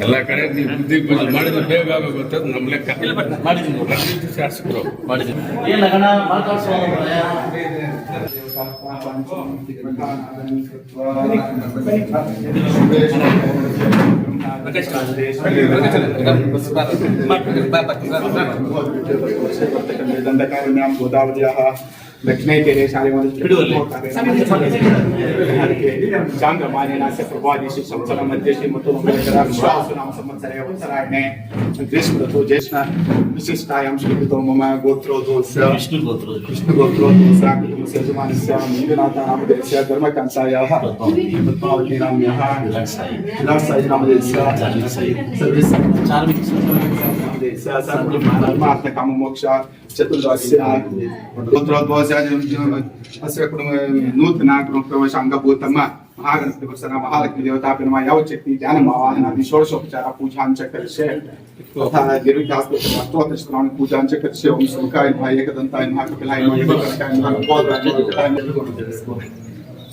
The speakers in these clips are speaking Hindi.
ಎಲ್ಲ ಕಡೆ ನೀವು ಬುದ್ಧಿ ಬಂದು ಮಾಡಿದ್ರೆ ಬೇಗ ಆಗಬೇಕು ಅಂತ ನಮ್ಮ ಲೆಕ್ಕ ಮಾಡಿದ್ದೀನಿ ಶಾಸಕರು ಮಾಡಿದ್ದೀನಿ ಏನು ಗಣ ದಕ್ಷಿಣ ತೆರೆ ಶಾಲೆ ಚಾಂದ್ರ ಮಾನ್ಯನಾಶ ಪ್ರಭಾದೀಶು ಸಂಸದ ಮಧ್ಯಶ್ರೀ ಮತ್ತು ವಿಶ್ವಾಸು ನಾಮ ಸಂವತ್ಸರ ಉತ್ತರಾಯಣೆ ಗ್ರೀಷ್ಮ ಋತು ಜ್ಯೇಷ್ಠ ವಿಶಿಷ್ಟಾಯಾಂ ಶ್ರೀಕೃತೋ ಮಮ ಗೋತ್ರೋದೋಸ ವಿಷ್ಣು ಗೋತ್ರೋ ವಿಷ್ಣು ಗೋತ್ರೋದೋಸ ಕುಟುಂಬ ಯಜಮಾನಸ್ಯ ಮಂಜುನಾಥ ನಾಮದೇಶ ಧರ್ಮಕಾಂಸಾಯ ಪದ್ಮಾವತಿ ನಾಮ್ಯಃ ವಿಲಾಸಾಯ ವಿಲಾಸಾಯ ನಾಮದೇಶ ಸರ್ವಿಸ್ ಚಾರ್ಮಿಕ देशाचा परमात्मा मोक्ष चतुर्दश्य पुत्रोद्भवस्य अस्य नूतनाग्रं प्रवशाङ्गभूतम् महागणपतिपक्षना षोडशोपचार पूजाञ्च करिष्ये तथा निर्विघ्नास्तोत्रश्रवण पूजाञ्च करिष्ये ॐ शुकाय नमः एकदन्ताय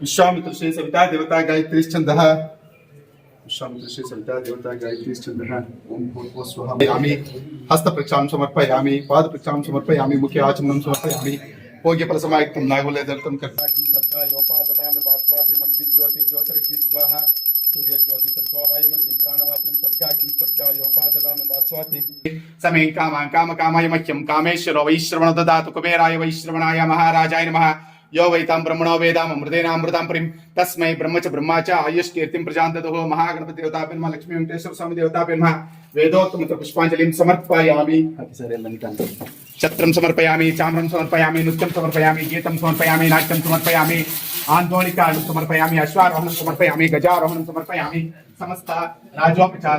विश्वामित्र श्री सविता देवता गायत्री छंदः विश्वामित्र श्री सविता देवता गायत्री छंदः ओम भूर्भुवः स्वः यामि हस्तप्रक्षां समर्पयामि पादप्रक्षां समर्पयामि मुखे आचमनं समर्पयामि भोग्यफलसमायुक्तं नागुलेदर्थं कर्ताग्निं भास्वाति मग्निज्योति ज्योतिरग्नि स्वाहा कामां कामकामाय मह्यं कामेश्वरो वैश्रवणो ददातु। कुबेराय वैश्रवणाय महाराजाय नमः। यो वैतां ब्रह्मणो वेदाम वेदामृतेनामृतां पुरीं तस्मै ब्रह्म च ब्रह्मा च आयुष्कीर्तिं प्रजां ददुः महागणपति देवताभ्य नमः लक्ष्मी वेङ्कटेश्वर स्वामी देवताभ्य नमः। वेदोत्तमत्र पुष्पाञ्जलिं समर्पयामि। छत्रं समर्पयामि चाम्रं समर्पयामि नृत्यं समर्पयामि गीतं समर्पयामि नाट्यं समर्पयामि आन्दोलिकां समर्पयामि अश्वारोहणं समर्पयामि गजारोहणं समर्पयामि। समस्त राजोपचार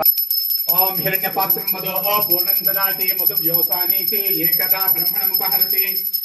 ओम हिरण्यपात्रं मदोः पूर्णं ददाति, मधुव्योसानीति, एकदा ब्रह्मणमुपहरति।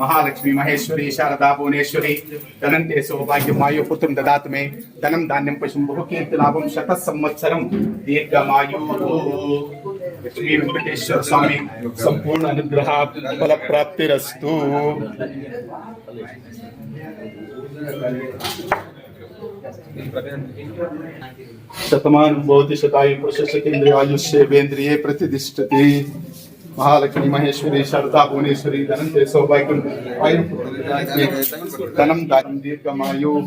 महालक्ष्मी महेश्वरी, शारदा भुवनेश्वरी धनंते सौभाग्य मायु पुत्र ददात मे। धनम धान्यम पशु बहुत लाभ शत संवत्सर दीर्घमायु। संपूर्ण अनुग्रह फल प्राप्तिरस्तु शतमान भवति शतायु प्रशस्तेन्द्रिय आयुष्य वेन्द्रिये प्रतिष्ठति। महालक्ष्मी महेश्वरी, शारदा भुवनेश्वरी धनंते सौभाग्यं आयु धनं दानं दीर्घमायुः।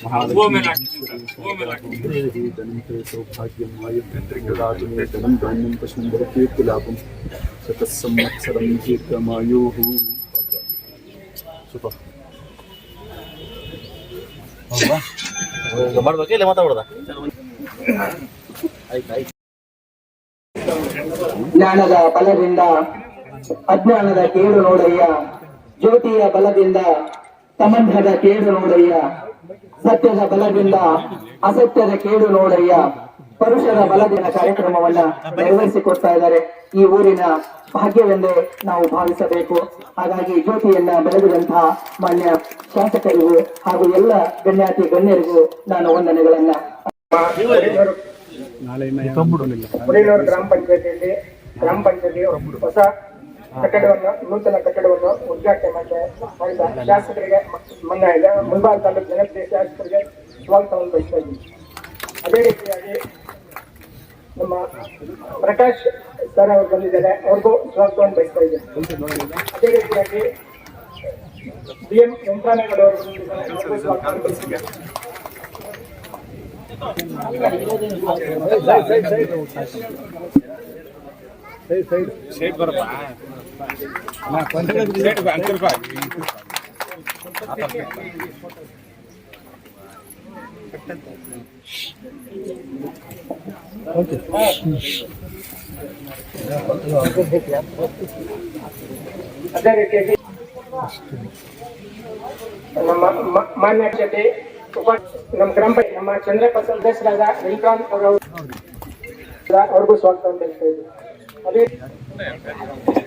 ಸುಪ್ರತಿಷ್ಠಿತಮಸ್ತು सौभाग्यं वायुं ददातु मे धनं धान्यं पशुं बलकीर्तिलाभं शतः संवत्सरं दीर्घमायुः ಸುಪ ಮಾಡ್ಬೇಕಾ ಇಲ್ಲ ಮಾತಾಡೋದ ಆಯ್ತು ಆಯ್ತು ಜ್ಞಾನದ ಬಲದಿಂದ ಅಜ್ಞಾನದ ಕೇಡು ನೋಡಯ್ಯ ಜ್ಯೋತಿಯ ಬಲದಿಂದ ಸಂಬಂಧದ ಕೇಡು ನೋಡಯ್ಯ ಸತ್ಯದ ಬಲದಿಂದ ಅಸತ್ಯದ ಕೇಡು ನೋಡಯ್ಯ ಪರುಷರ ಬಲದಿನ ಕಾರ್ಯಕ್ರಮವನ್ನ ನೆರವೇರಿಸಿಕೊಡ್ತಾ ಇದ್ದಾರೆ. ಈ ಊರಿನ ಭಾಗ್ಯವೆಂದೇ ನಾವು ಭಾವಿಸಬೇಕು. ಹಾಗಾಗಿ ಜ್ಯೋತಿಯನ್ನ ಬೆಳೆದಿರುವಂತಹ ಮಾನ್ಯ ಶಾಸಕರಿಗೂ ಹಾಗೂ ಎಲ್ಲ ಗಣ್ಯಾತಿ ಗಣ್ಯರಿಗೂ ನಾನು ವಂದನೆಗಳನ್ನ ಗ್ರಾಮ ಪಂಚಾಯತಿಯಲ್ಲಿ ಗ್ರಾಮ ಪಂಚಾಯತಿ ಹೊಸ ಕಟ್ಟಡವನ್ನು, ನೂತನ ಕಟ್ಟಡವನ್ನು ಉದ್ಘಾಟನೆ ಮಾಡಿದ ಶಾಸಕರಿಗೆ ಮೊನ್ನೆ ಇದೆ ಮುಲ್ಬಾಲ್ ತಾಲೂಕು ಜನಪ್ರಿಯ ಶಾಸಕರಿಗೆ ಸ್ವಾಗತವನ್ನು ಬಯಸ್ತಾ ಇದ್ದೀನಿ. ಅದೇ ರೀತಿಯಾಗಿ ನಮ್ಮ ಪ್ರಕಾಶ್ ಸರ್ ಅವರು ಬಂದಿದ್ದಾರೆ, ಅವ್ರಿಗೂ ಸ್ವಾಗತವನ್ನು ಬಯಸ್ತಾ ಇದ್ದೀನಿ. ಅದೇ ರೀತಿಯಾಗಿ ಬಿ ಎಂ ಅವರು ಬಂದಿದ್ದಾರೆ ಸೈಡ್ ಸ್ವಾಗತವನ್ನು ಬಯಸ್ತಿದ್ದೀನಿ ಅದೇ ರೀತಿಯಾಗಿ ನಮ್ಮ ಮ- ಮಾನ್ಯ ಜೊತೆ ಉಪ ನಮ್ಮ ಗ್ರಾಮ ಪಂಚಾಯತ್ ನಮ್ಮ ಚಂದ್ರಪ್ಪ ಸದಸ್ಯರಾದ ವೆಂಕರಾಮ್ ಅವರು ಅವ್ರಿಗೂ ಸ್ವಾಗತ ಅಂತ ಹೇಳ್ತಾ ಇದ್ದೀನಿ ಅದೇ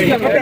అక్కడ